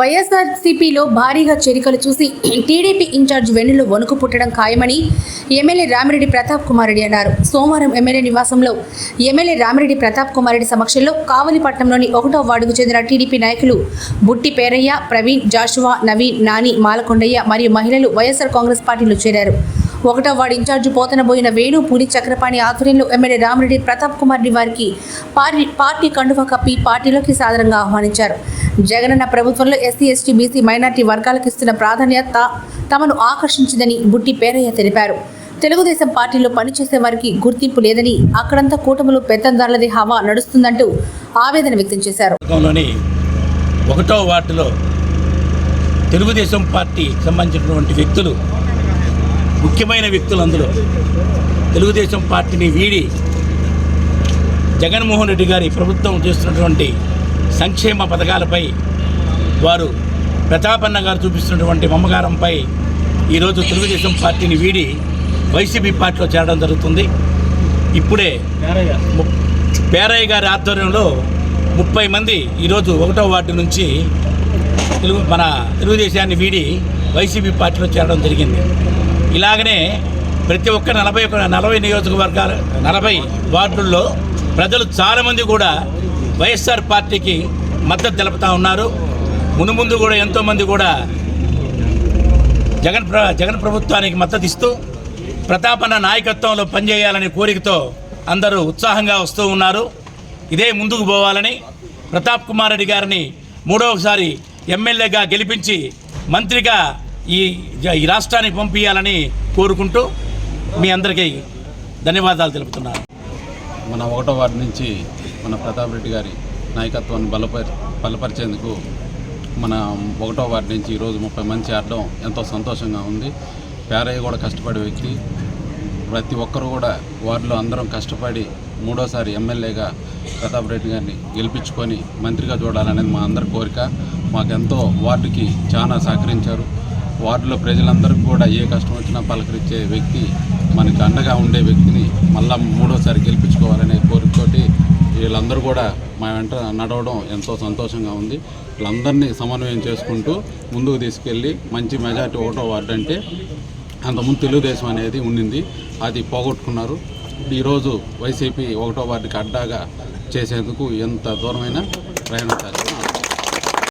వైఎస్ఆర్సీపీలో భారీగా చేరికలు చూసి టీడీపీ ఇన్ఛార్జ్ వెన్నులో వణుకు పుట్టడం ఖాయమని ఎమ్మెల్యే రామిరెడ్డి ప్రతాప్ కుమార్ రెడ్డి అన్నారు. సోమవారం ఎమ్మెల్యే నివాసంలో ఎమ్మెల్యే రామిరెడ్డి ప్రతాప్ కుమార్ రెడ్డి సమక్షంలో కావలిపట్నంలోని ఒకటో వార్డుకు చెందిన టీడీపీ నాయకులు బుట్టి పేరయ్య ప్రవీణ్ జాషువా నవీన్ నాని మాలకొండయ్య మరియు మహిళలు వైఎస్ఆర్ కాంగ్రెస్ పార్టీలో చేరారు. ఒకటో వార్డు ఇన్ఛార్జి పోతనబోయిన వేణు పూరి చక్రపాణి ఆధ్వర్యంలో ఎమ్మెల్యే రామిరెడ్డి ప్రతాప్ కుమార్ రెడ్డి వారికి పార్టీ పార్టీ కండువ కప్పి పార్టీలోకి సాధారణంగా ఆహ్వానించారు. జగనన్న ప్రభుత్వంలో ఎస్సీ ఎస్టీ బీసీ మైనార్టీ వర్గాలకు ఇస్తున్న ప్రాధాన్యత తమను ఆకర్షించిందని బుట్టి పేరయ్య తెలిపారు. తెలుగుదేశం పార్టీలో పనిచేసే వారికి గుర్తింపు లేదని అక్కడంతా కూటములు పెత్తందారులది హవా నడుస్తుందంటూ ఆవేదన వ్యక్తం చేశారు. ఒకటో వార్డులో తెలుగుదేశం పార్టీ సంబంధించినటువంటి వ్యక్తులు ముఖ్యమైన వ్యక్తులు అందులో. తెలుగుదేశం పార్టీని వీడి జగన్మోహన్ రెడ్డి గారి ప్రభుత్వం చేస్తున్నటువంటి సంక్షేమ పథకాలపై వారు ప్రతాపన్న గారు చూపిస్తున్నటువంటి మమ్మకారంపై ఈరోజు తెలుగుదేశం పార్టీని వీడి వైసీపీ పార్టీలో చేరడం జరుగుతుంది. ఇప్పుడే పేరయ్య గారి ఆధ్వర్యంలో ముప్పై మంది ఈరోజు ఒకటో వార్డు నుంచి తెలుగు మన తెలుగుదేశాన్ని వీడి వైసీపీ పార్టీలో చేరడం జరిగింది. ఇలాగనే ప్రతి ఒక్క నలభై ఒక నలభై నియోజకవర్గాల నలభై వార్డుల్లో ప్రజలు చాలామంది కూడా వైఎస్ఆర్ పార్టీకి మద్దతు తెలుపుతూ ఉన్నారు. మునుముందు కూడా ఎంతోమంది కూడా జగన్ ప్ర జగన్ ప్రభుత్వానికి మద్దతు ఇస్తూ ప్రతాపన్న నాయకత్వంలో పనిచేయాలనే కోరికతో అందరూ ఉత్సాహంగా వస్తూ ఉన్నారు. ఇదే ముందుకు పోవాలని ప్రతాప్ కుమార్ రెడ్డి గారిని మూడవసారి ఎమ్మెల్యేగా గెలిపించి మంత్రిగా ఈ ఈ రాష్ట్రానికి పంపించాలని కోరుకుంటూ మీ అందరికీ ధన్యవాదాలు తెలుపుతున్నాను. మన ఒకటో వార్డు నుంచి మన ప్రతాప్ రెడ్డి గారి నాయకత్వాన్ని బలపరి బలపరిచేందుకు మన ఒకటో వార్డు నుంచి ఈరోజు ముప్పై మంది చేరడం ఎంతో సంతోషంగా ఉంది. పేరయ్య కూడా కష్టపడే వ్యక్తి. ప్రతి ఒక్కరు కూడా వార్డులో అందరం కష్టపడి మూడోసారి ఎమ్మెల్యేగా ప్రతాప్ రెడ్డి గారిని గెలిపించుకొని మంత్రిగా చూడాలనేది మా అందరి కోరిక. మాకెంతో వార్డుకి చాలా సహకరించారు. వార్డులో ప్రజలందరికీ కూడా ఏ కష్టం వచ్చినా పలకరించే వ్యక్తి మనకి అండగా ఉండే వ్యక్తిని మళ్ళా మూడోసారి గెలిపించుకోవాలనే కోరికతోటి వీళ్ళందరూ కూడా మా వెంట నడవడం ఎంతో సంతోషంగా ఉంది. వీళ్ళందరినీ సమన్వయం చేసుకుంటూ ముందుకు తీసుకెళ్ళి మంచి మెజార్టీ ఒకటో వార్డు అంటే అంతకుముందు తెలుగుదేశం అనేది ఉండింది అది పోగొట్టుకున్నారు. ఈరోజు వైసీపీ ఒకటో వార్డుకి అడ్డాగా చేసేందుకు ఎంత దూరమైనా ప్రయాణించాలి